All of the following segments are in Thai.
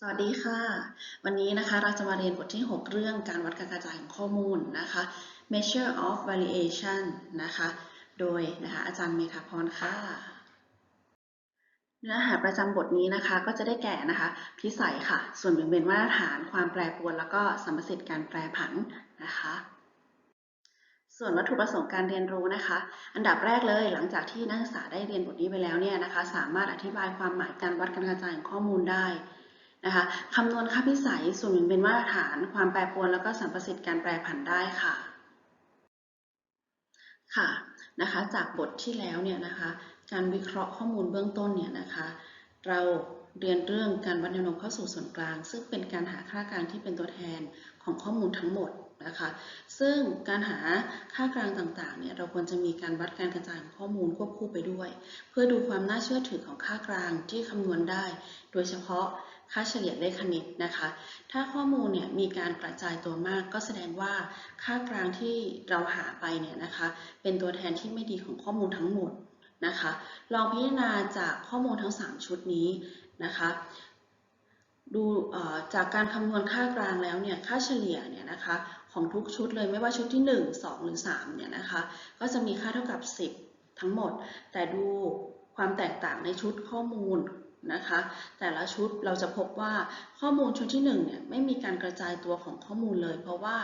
สวัสดีค่ะ วันนี้นะคะเราจะมาเรียนบทที่ 6 เรื่องการวัดการกระจายของข้อมูลนะคะ measure of variation นะคะ โดยนะคะอาจารย์เมธาพรค่ะ เนื้อหาประจำบทนี้นะคะก็จะได้แก่นะคะพิสัยค่ะ ส่วนแบ่งเป็นมาตรฐานความแปรปรวน แล้วก็สมประสิทธิ์การแปรผันนะคะส่วนวัตถุประสงค์การเรียนรู้นะคะ อันดับแรกเลยหลังจากที่นักศึกษาได้เรียนบทนี้ไปแล้วเนี่ยนะคะ สามารถอธิบายความหมายการวัดการกระจายของข้อมูลได้ นะคะคำนวณค่าพิสัยส่วนหนึ่งเป็นมาตรฐาน ความแปรปรวนแล้วก็สัมประสิทธิ์การแปรผันได้ค่ะ ค่ะนะคะจากบทที่แล้วเนี่ยนะคะ การวิเคราะห์ข้อมูลเบื้องต้นเนี่ยนะคะ เรา เรียนเรื่องการวัดแนวโน้มเข้าสู่ส่วนกลาง ซึ่งเป็นการหาค่ากลางที่เป็นตัวแทนของข้อมูลทั้งหมดนะคะ ซึ่งการหาค่ากลางต่างๆเนี่ยเราควรจะมีการวัดการกระจายของข้อมูลควบคู่ไปด้วย เพื่อดูความน่าเชื่อถือของค่ากลางที่คำนวณได้ โดยเฉพาะค่าเฉลี่ยเลขคณิตนะคะ ถ้าข้อมูลเนี่ยมีการกระจายตัวมาก ก็แสดงว่าค่ากลางที่เราหาไปเนี่ยนะคะ เป็นตัวแทนที่ไม่ดีของข้อมูลทั้งหมดนะคะ ลองพิจารณาจากข้อมูลทั้ง 3 ชุดนี้ นะคะดูจากการคำนวณค่ากลางแล้วเนี่ยค่าเฉลี่ยเนี่ยนะคะของทุกชุดเลยไม่ว่าชุดที่ 1 2 หรือ3เนี่ยนะคะก็จะมีค่าเท่ากับ 10 ทั้งหมด แต่ดูความแตกต่างในชุดข้อมูล นะคะ แต่ละชุดเราจะพบว่าข้อมูลชุดที่1เนี่ยไม่มีการกระจายตัวของข้อมูลเลย เพราะว่า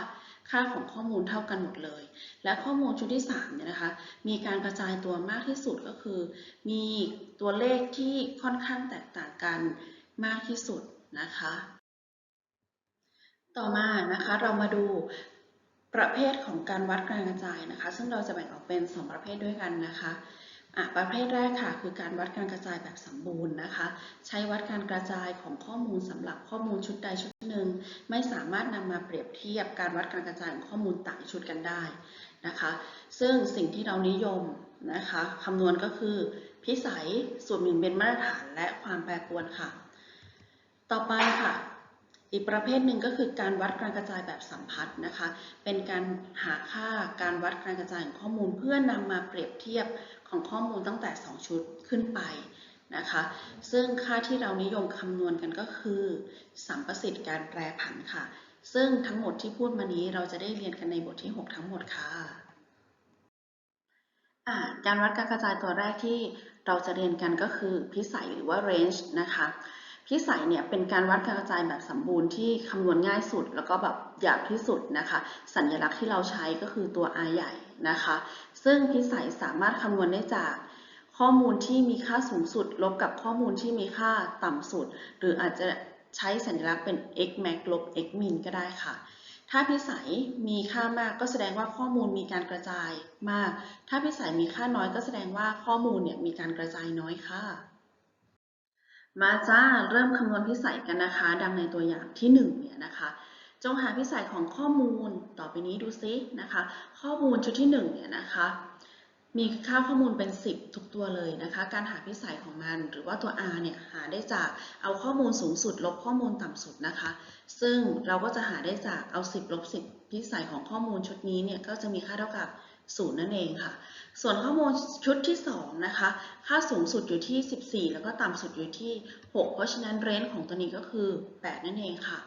ค่าของข้อมูลเท่ากันหมดเลย และข้อมูลชุดที่3เนี่ยนะคะมีการกระจายตัวมากที่สุดก็คือ มีตัวเลขที่ค่อนข้างแตกต่างกันมากที่สุดนะคะ ต่อมานะคะเรามาดูประเภทของการวัดการกระจายนะคะ ซึ่งเราจะแบ่งออกเป็น 2 ประเภทด้วยกันนะคะอะ ประเภทแรกค่ะ คือการวัดการกระจายแบบสมบูรณ์นะคะ ใช้วัดการกระจายของข้อมูลสำหรับข้อมูลชุดใดชุดหนึ่ง ไม่สามารถนำมาเปรียบเทียบการวัดการกระจายของข้อมูลต่างชุดกันได้นะคะ ซึ่งสิ่งที่เรานิยมนะคะคำนวณก็คือพิสัยส่วนหนึ่งเป็นมาตรฐานและความแปรปรวนค่ะ ต่อไปค่ะ อีกประเภทหนึ่งก็คือการวัดการกระจายแบบสัมพัทธ์นะคะ เป็นการหาค่าการวัดการกระจายของข้อมูล เพื่อนำมาเปรียบเทียบของข้อมูลตั้งแต่ 2 ชุดขึ้นไปนะคะ ซึ่งค่าที่เรานิยมคำนวณกันก็คือ สัมประสิทธิ์การแปรผันค่ะ ซึ่งทั้งหมดที่พูดมานี้เราจะได้เรียนกันในบทที่ 6 ทั้งหมดค่ะการวัดการกระจายตัวแรกที่เราจะเรียนกันก็คือพิสัยหรือว่า range นะคะ พิสัยเนี่ยเป็นการวัดการกระจายแบบสมบูรณ์ที่คำนวณง่ายสุด แล้วก็แบบหยาบที่สุดนะคะ สัญลักษณ์ที่เราใช้ก็คือตัว r ใหญ่นะคะ ซึ่งพิสัยสามารถคำนวณได้จากข้อมูลที่มีค่าสูงสุด ลบกับข้อมูลที่มีค่าต่ำสุด หรืออาจจะใช้สัญลักษณ์เป็น x max ลบ x min ก็ได้ค่ะ ถ้าพิสัยมีค่ามากก็แสดงว่าข้อมูลมีการกระจายมาก ถ้าพิสัยมีค่าน้อยก็แสดงว่าข้อมูลเนี่ยมีการกระจายน้อยค่ะ มาจ้าเริ่มคำนวณพิสัยกันนะคะ ดังในตัวอย่างที่1เนี่ยนะคะจงหาพิสัยของข้อมูลต่อไปนี้ดูซินะคะ ข้อมูลชุดที่1เนี่ยนะคะ มีค่าข้อมูลเป็น 10 ทุกตัวเลยนะคะ การหาพิสัยของมันหรือว่าตัว r เนี่ยหาได้จากเอาข้อมูลสูงสุด ลบข้อมูลต่ำสุดนะคะ ซึ่งเราก็จะหาได้จากเอา 10 ลบ 10 พิสัยของข้อมูลชุดนี้เนี่ยก็จะมีค่าเท่ากับ ศูนย์นั่นเองค่ะ ส่วนข้อมูลชุดที่ 2 นะคะ ค่าสูงสุดอยู่ที่ 14 แล้วก็ต่ำสุดอยู่ที่ 6 เพราะฉะนั้นเรนจ์ของตัวนี้ก็คือ 8 นั่นเองค่ะ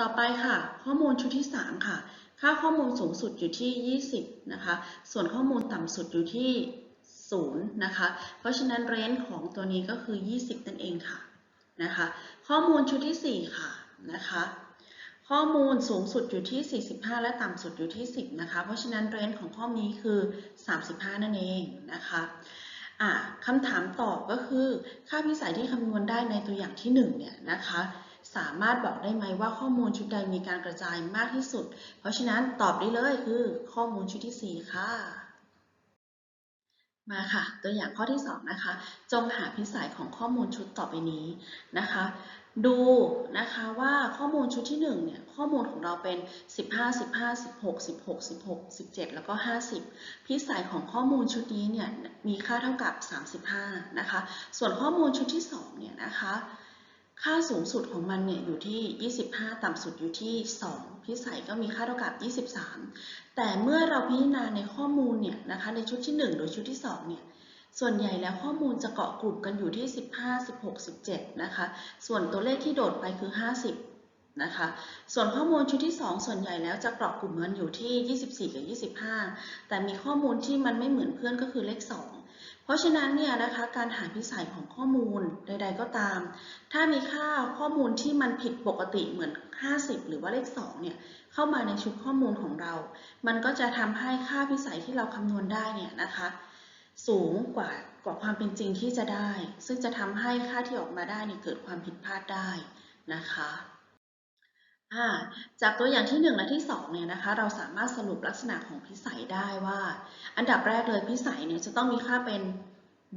ต่อไปค่ะ ข้อมูลชุดที่ 3 ค่ะ ค่าข้อมูลสูงสุดอยู่ที่ 20 นะคะ ส่วนข้อมูลต่ำสุดอยู่ที่ 0 นะคะ เพราะฉะนั้นเรนจ์ของตัวนี้ก็คือ 20 นั่นเองค่ะ นะคะ ข้อมูลชุดที่ 4 ค่ะ นะคะ ข้อมูลสูงสุดอยู่ที่ 45 และต่ำสุดอยู่ที่ 10 นะคะ เพราะฉะนั้นเรนจ์ของข้อนี้คือ 35 นั่นเองนะคะะคำถามตอบก็คือ ค่าพิสัยที่คำนวณได้ในตัวอย่างที่ 1 เนี่ยนะคะ สามารถบอกได้ไหมว่าข้อมูลชุดใดมีการกระจายมากที่สุด เพราะฉะนั้นตอบได้เลยคือข้อมูลชุดที่ 4 ค่ะ มาค่ะ ตัวอย่างข้อที่ 2 นะคะ จงหาพิสัยของข้อมูลชุดต่อไปนี้นะคะ ดูนะคะว่าข้อมูลชุดที่1เนี่ยข้อมูลของเราเป็น 15 15 16 16 16 17 แล้วก็ 50 พิสัยของข้อมูลชุดนี้เนี่ยมีค่าเท่ากับ 35 นะคะ ส่วนข้อมูลชุดที่2เนี่ยนะคะ ค่าสูงสุดของมันเนี่ยอยู่ที่ 25 ต่ำสุดอยู่ที่ 2 พิสัยก็มีค่าเท่ากับ 23 แต่เมื่อเราพิจารณาในข้อมูลเนี่ยนะคะในชุดที่ 1 หรือชุดที่ 2 เนี่ย ส่วนใหญ่แล้วข้อมูลจะเกาะกลุ่มกันอยู่ที่ 15 16 17 นะคะ ส่วนตัวเลขที่โดดไปคือ 50 นะคะ ส่วนข้อมูลชุดที่ 2 ส่วนใหญ่แล้วจะเกาะกลุ่มกันอยู่ที่ 24 กับ 25 แต่มีข้อมูลที่มันไม่เหมือนเพื่อนก็คือเลข 2 เพราะฉะนั้นเนี่ยนะคะการหาพิสัยของข้อมูลใด ๆ ก็ตาม ถ้ามีค่าข้อมูลที่มันผิดปกติเหมือน 50 หรือว่าเลข2เนี่ยเข้ามาในชุดข้อมูลของเรา มันก็จะทำให้ค่าพิสัยที่เราคำนวณได้เนี่ยนะคะสูงกว่ากว่าความเป็นจริงที่จะได้ ซึ่งจะทำให้ค่าที่ออกมาได้เนี่ยเกิดความผิดพลาดได้นะคะ จากตัวอย่างที่ 1 และที่ 2 เนี่ยนะคะ เราสามารถสรุปลักษณะของพิสัยได้ว่า อันดับแรกเลยพิสัยเนี่ยจะต้องมีค่าเป็น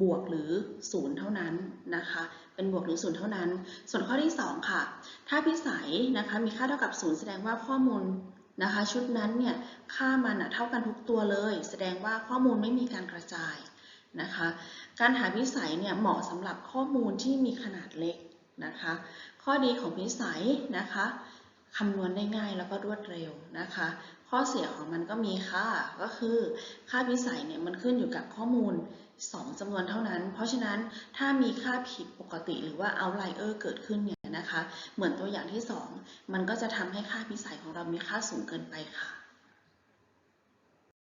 บวกหรือศูนย์เท่านั้นนะคะ เป็นบวกหรือศูนย์เท่านั้น ส่วนข้อที่ 2 ค่ะ ถ้าพิสัยนะคะมีค่าเท่ากับศูนย์แสดงว่าข้อมูลนะคะ ชุดนั้นเนี่ยค่ามันอะเท่ากันทุกตัวเลย แสดงว่าข้อมูลไม่มีการกระจายนะคะ การหาพิสัยเนี่ยเหมาะสำหรับข้อมูลที่มีขนาดเล็กนะคะ ข้อดีของพิสัยนะคะ คำนวณได้ง่ายแล้วก็รวดเร็วนะคะ ข้อเสียของมันก็มีค่ะก็คือค่าพิสัยเนี่ยมันขึ้นอยู่กับข้อมูล 2จำนวนเท่านั้น เพราะฉะนั้นถ้ามีค่าผิดปกติหรือว่า outlier เกิดขึ้นเนี่ยนะคะ เหมือนตัวอย่างที่ 2 มันก็จะทำให้ค่าพิสัยของเรามีค่าสูงเกินไปค่ะ